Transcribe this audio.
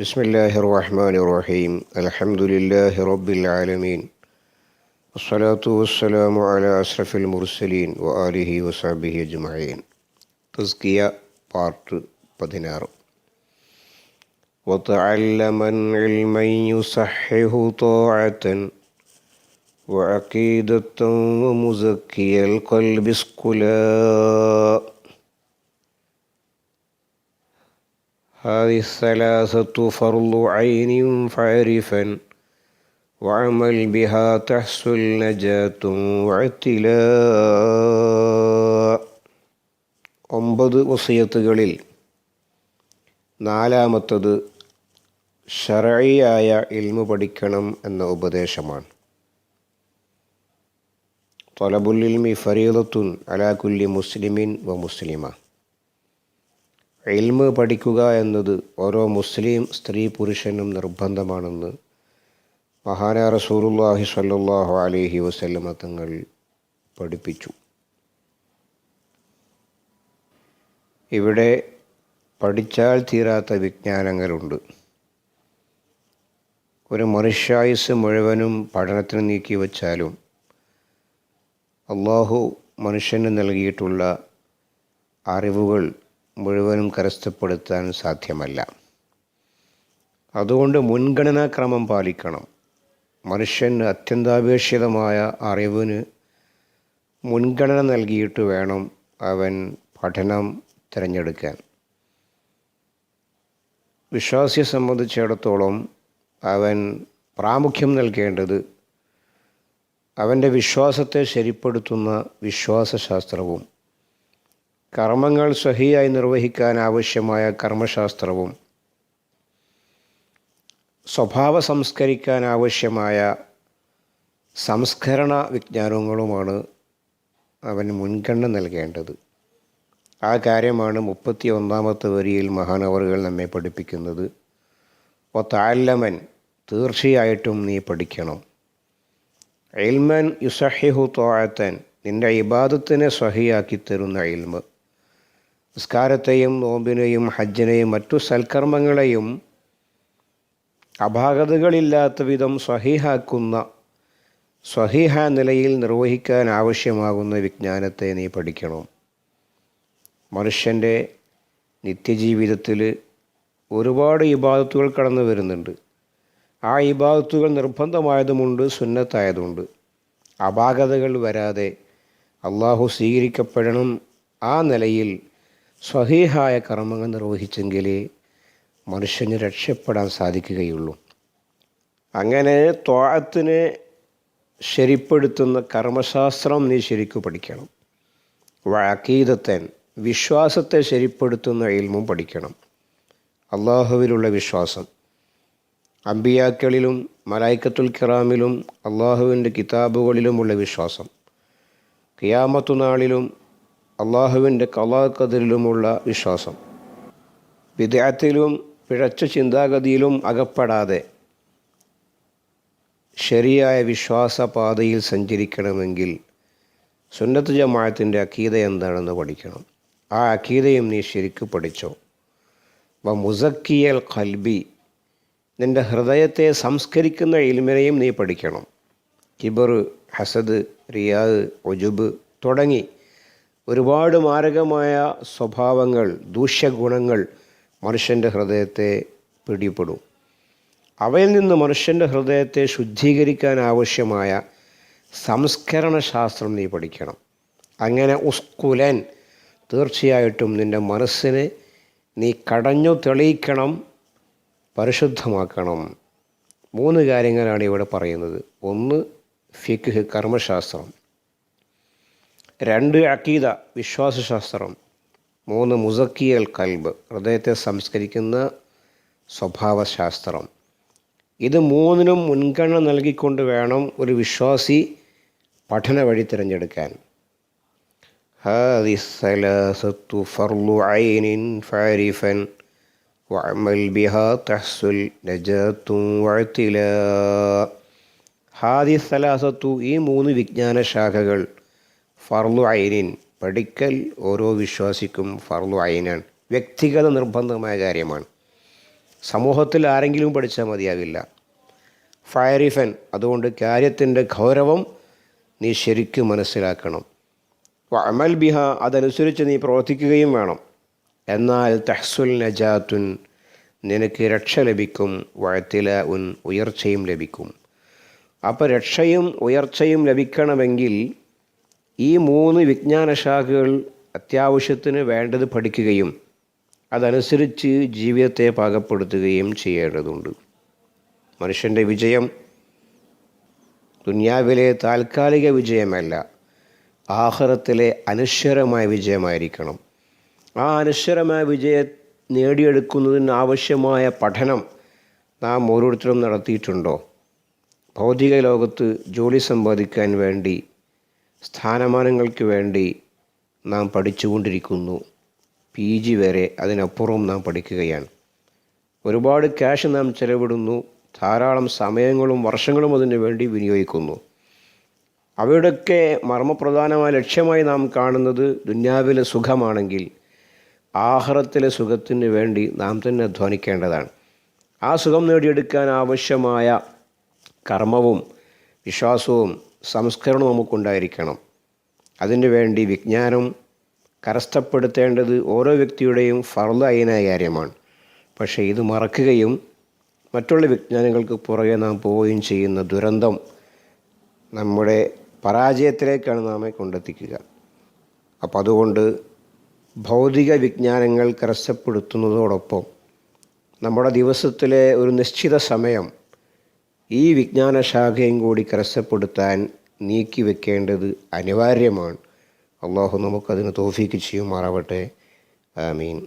بسم الله الرحمن الرحيم الحمد لله رب العالمين والصلاة والسلام على أشرف المرسلين وآله وصحبه أجمعين تزكية بارت بدنار وتعلم علما يصحه طاعة وعقيدة ومزكي القلب سكلاً هذه الثلاثة فرض عين فعرفا وعمل بها تحصل نجاة واعتلاء ഒമ്പത് വസിയത്തുകളിൽ നാലാമത്തത് ഷറയിയായ ഇൽമു പഠിക്കണം എന്ന ഉപദേശമാണ് തൊലബുല്ലിൽമി ഫരീദത്തുൻ അലാകുല്ലി മുസ്ലിമിൻ വ മുസ്ലിമ ഇൽമ് പഠിക്കുക എന്നത് ഓരോ മുസ്ലിം സ്ത്രീ പുരുഷനും നിർബന്ധമാണെന്ന് മഹാനാ റസൂറുല്ലാഹി സല്ലാഹു അലഹി വസല്ലമ തങ്ങൾ പഠിപ്പിച്ചു. ഇവിടെ പഠിച്ചാൽ തീരാത്ത വിജ്ഞാനങ്ങളുണ്ട്. ഒരു മനുഷ്യായുസ് മുഴുവനും പഠനത്തിന് നീക്കി വച്ചാലും അള്ളാഹു മനുഷ്യന് നൽകിയിട്ടുള്ള അറിവുകൾ മുഴുവനും കരസ്ഥപ്പെടുത്താൻ സാധ്യമല്ല. അതുകൊണ്ട് മുൻഗണനാക്രമം പാലിക്കണം. മനുഷ്യന് അത്യന്താപേക്ഷിതമായ അറിവിന് മുൻഗണന നൽകിയിട്ട് വേണം അവൻ പഠനം തിരഞ്ഞെടുക്കാൻ. വിശ്വാസിയെ സംബന്ധിച്ചിടത്തോളം അവൻ പ്രാമുഖ്യം നൽകേണ്ടത് അവന്റെ വിശ്വാസത്തെ ശരിപ്പെടുത്തുന്ന വിശ്വാസശാസ്ത്രവും കർമ്മങ്ങൾ സഹിയായി നിർവഹിക്കാൻ ആവശ്യമായ കർമ്മശാസ്ത്രവും സ്വഭാവ സംസ്കരിക്കാൻ ആവശ്യമായ സംസ്കരണ വിജ്ഞാനങ്ങളുമാണ് അവൻ മുൻഗണന നൽകേണ്ടത്. ആ കാര്യമാണ് മുപ്പത്തി ഒന്നാമത്തെ വരിയിൽ മഹാനവറുകൾ നമ്മെ പഠിപ്പിക്കുന്നത്. ഒത്താല്ലമൻ തീർച്ചയായിട്ടും നീ പഠിക്കണം. ഇൽമൻ യുസഹിഹു തോഴത്തൻ നിന്റെ ഇബാദത്തിനെ സഹിയാക്കി തരുന്ന ഇൽമ്. നിസ്കാരത്തെയും നോമ്പിനെയും ഹജ്ജിനെയും മറ്റു സൽക്കർമ്മങ്ങളെയും അപാകതകളില്ലാത്ത വിധം സ്വഹിഹാക്കുന്ന സ്വഹിഹ നിലയിൽ നിർവഹിക്കാൻ ആവശ്യമാകുന്ന വിജ്ഞാനത്തെ നീ പഠിക്കണം. മനുഷ്യന്റെ നിത്യജീവിതത്തിൽ ഒരുപാട് ഇബാദത്തുകൾ കടന്നു വരുന്നുണ്ട്. ആ ഇബാദത്തുകൾ നിർബന്ധമായതുമുണ്ട് സുന്നത്തായതുമുണ്ട്. അപാകതകൾ വരാതെ അള്ളാഹു സ്വീകരിക്കപ്പെടണം ആ നിലയിൽ സ്വഹീഹായ കർമ്മങ്ങൾ നിർവഹിച്ചെങ്കിലേ മനുഷ്യന് രക്ഷപ്പെടാൻ സാധിക്കുകയുള്ളൂ. അങ്ങനെ ത്വാഴത്തിനെ ശരിപ്പെടുത്തുന്ന കർമ്മശാസ്ത്രം നീ ശരിക്കു പഠിക്കണം. വഴക്കീതത്തൻ വിശ്വാസത്തെ ശരിപ്പെടുത്തുന്ന ഇൽമും പഠിക്കണം. അള്ളാഹുവിലുള്ള വിശ്വാസം. അമ്പിയാക്കളിലും മലായിക്കത്തുൽ കിറാമിലും അള്ളാഹുവിന്റെ കിതാബുകളിലുമുള്ള വിശ്വാസം. കിയാമത്തു നാളിലും അള്ളാഹുവിന്റെ കലാകതിരിലുമുള്ള വിശ്വാസം. വിദേഹത്തിലും പിഴച്ച ചിന്താഗതിയിലും അകപ്പെടാതെ ശരിയായ വിശ്വാസപാതയിൽ സഞ്ചരിക്കണമെങ്കിൽ സുന്നത്ത് ജമാഅത്തിന്റെ അക്കീത എന്താണെന്ന് പഠിക്കണം. ആ അക്കീതയും നീ ശരിക്കും പഠിച്ചോ. വ മുസക്കിയൽ കൽബി നിന്റെ ഹൃദയത്തെ സംസ്കരിക്കുന്ന ഇൽമിനെയും നീ പഠിക്കണം. കിബർ ഹസദ് റിയാദ് ഒജുബ് തുടങ്ങി ഒരുപാട് മാരകമായ സ്വഭാവങ്ങൾ ദൂഷ്യഗുണങ്ങൾ മനുഷ്യന്റെ ഹൃദയത്തെ പിടിപെടും. അവയിൽ നിന്ന് മനുഷ്യന്റെ ഹൃദയത്തെ ശുദ്ധീകരിക്കാൻ ആവശ്യമായ സംസ്കരണ ശാസ്ത്രം നീ പഠിക്കണം. അങ്ങനെ ഉസ്കുലൻ തീർച്ചയായിട്ടും നിന്റെ മനസ്സിനെ നീ കടഞ്ഞു തെളിയിക്കണം പരിശുദ്ധമാക്കണം. മൂന്ന് കാര്യങ്ങളാണ് ഇവിടെ പറയുന്നത്. ഒന്ന് ഫിഖ് കർമ്മശാസ്ത്രം. രണ്ട് അക്കീദ വിശ്വാസശാസ്ത്രം മൂന്ന് മുസക്കിയൽ കൽബ് ഹൃദയത്തെ സംസ്കരിക്കുന്ന സ്വഭാവശാസ്ത്രം ഇത് മൂന്നിനും മുൻഗണന നൽകിക്കൊണ്ട് വേണം ഒരു വിശ്വാസി പഠന വഴി തിരഞ്ഞെടുക്കാൻ هذه الثلاثة فرض عين فعرفا وعمل بها تحصل نجاة واعتلاء ഹാദി സലാസത്തു ഈ മൂന്ന് വിജ്ഞാന ശാഖകൾ ഫർലു ഐനിൻ പഠിക്കൽ ഓരോ വിശ്വാസിക്കും ഫർലു ഐനാണ് വ്യക്തിഗത നിർബന്ധമായ കാര്യമാണ്. സമൂഹത്തിൽ ആരെങ്കിലും പഠിച്ചാൽ മതിയാവില്ല ഫയറിഫൻ അതുകൊണ്ട് കാര്യത്തിന്റെ ഗൗരവം നീ ശരിക്കും മനസ്സിലാക്കണം. അമൽ ബിഹ അതനുസരിച്ച് നീ പ്രവർത്തിക്കുകയും വേണം. എന്നാൽ തഹ്സുൽ നജാത്തുൻ നിനക്ക് രക്ഷ ലഭിക്കും. വഴത്തില ഉൻ ഉയർച്ചയും ലഭിക്കും. അപ്പോൾ രക്ഷയും ഉയർച്ചയും ലഭിക്കണമെങ്കിൽ ഈ മൂന്ന് വിജ്ഞാനശാഖകൾ അത്യാവശ്യത്തിന് വേണ്ടത് പഠിക്കുകയും അതനുസരിച്ച് ജീവിതത്തെ പാകപ്പെടുത്തുകയും ചെയ്യേണ്ടതുണ്ട്. മനുഷ്യന്റെ വിജയം ദുന്യാവിലെ താൽക്കാലിക വിജയമല്ല ആഹ്റത്തിലെ അനശ്വരമായ വിജയമായിരിക്കണം. ആ അനശ്വരമായ വിജയം നേടിയെടുക്കുന്നതിന് ആവശ്യമായ പഠനം നാം ഓരോരുത്തരും നടത്തിയിട്ടുണ്ടോ? ഭൗതിക ലോകത്ത് ജോലി സമ്പാദിക്കാൻ വേണ്ടി സ്ഥാനമാനങ്ങൾക്ക് വേണ്ടി നാം പഠിച്ചുകൊണ്ടിരിക്കുന്നു. പി ജി വരെ അതിനപ്പുറവും നാം പഠിക്കുകയാണ്. ഒരുപാട് ക്യാഷ് നാം ചെലവിടുന്നു. ധാരാളം സമയങ്ങളും വർഷങ്ങളും അതിനു വേണ്ടി വിനിയോഗിക്കുന്നു. അവയുടെയൊക്കെ മർമ്മപ്രധാനമായ ലക്ഷ്യമായി നാം കാണുന്നത് ദുന്യാവിലെ സുഖമാണെങ്കിൽ ആഹാരത്തിലെ സുഖത്തിന് വേണ്ടി നാം തന്നെ അധ്വാനിക്കേണ്ടതാണ് ആ സുഖം നേടിയെടുക്കാൻ ആവശ്യമായ കർമ്മവും വിശ്വാസവും സംസ്കരണവും നമുക്കുണ്ടായിരിക്കണം. അതിനു വേണ്ടി വിജ്ഞാനം കരസ്ഥപ്പെടുത്തേണ്ടത് ഓരോ വ്യക്തിയുടെയും ഫർദൈനായ കാര്യമാണ്. പക്ഷേ ഇത് മറക്കുകയും മറ്റുള്ള വിജ്ഞാനങ്ങൾക്ക് പുറകെ നാം പോവുകയും ചെയ്യുന്ന ദുരന്തം നമ്മുടെ പരാജയത്തിലേക്കാണ് നാമെ കൊണ്ടെത്തിക്കുക. അപ്പം അതുകൊണ്ട് ഭൗതിക വിജ്ഞാനങ്ങൾ കരസ്ഥപ്പെടുത്തുന്നതോടൊപ്പം നമ്മുടെ ദിവസത്തിലെ ഒരു നിശ്ചിത സമയം ഈ വിജ്ഞാന ശാഖയും കൂടി കരസ്ഥപ്പെടുത്താൻ നീക്കി വെക്കേണ്ടത് അനിവാര്യമാണ്. അള്ളാഹു നമുക്കതിന് തോഫീക്ക് ചെയ്യുമാറാവട്ടെ. ആമീൻ.